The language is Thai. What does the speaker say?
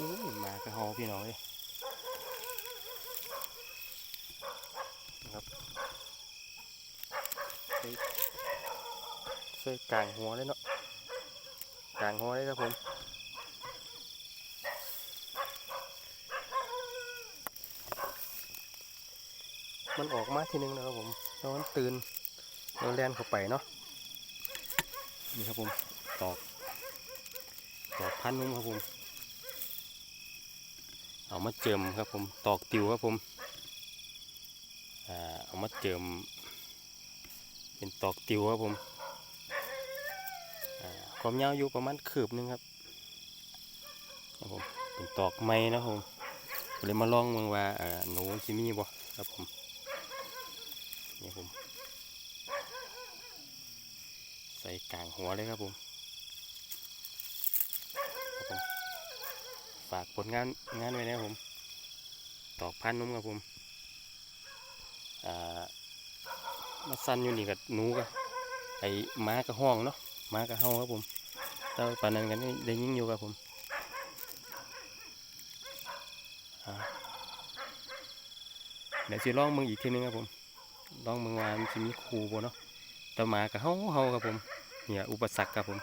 มากระหอพี่น้องเอ้ยครับใส่ใส่กลางหัวเลยเนาะกลางหัวเลยครับผมมันออกมาทีนึงนะครับผมแล้วมันตื่นเราแลนเข้าไปเนาะนี่ครับผมตอกตอกพันนุ่มครับผม เอามาเจิมครับผมตอกติวครับผมอเอามาเจิม เป็นตอกติวครับผมความยาวอยู่ประมาณคืบหนึงครับครับผมเป็นตอกไม้นะครับผมเลยมาลองเมืองว่าหนูสิมีบ่ครับผมนี่ผมใส่กลางหัวเลยครับผมครับผม ฝากผลงานงานไว้นะครับผมตอกพันนุ่มครับผมอ่ามาสั้นอยู่นี่กับหนูกับไอ้ม้ากับห้องเนาะม้ากับเฮาครับผมแต่ว่าปานนั้นกันได้ยิงอยู่ครับผมเดี๋ยวสิลองมึงอีกทีนึงครับผมลองมึงว่ามันสิมีครูบ่เนาะแต่หมากับเฮาเฮาครับผมเนี่ยอุปสรรคครับผม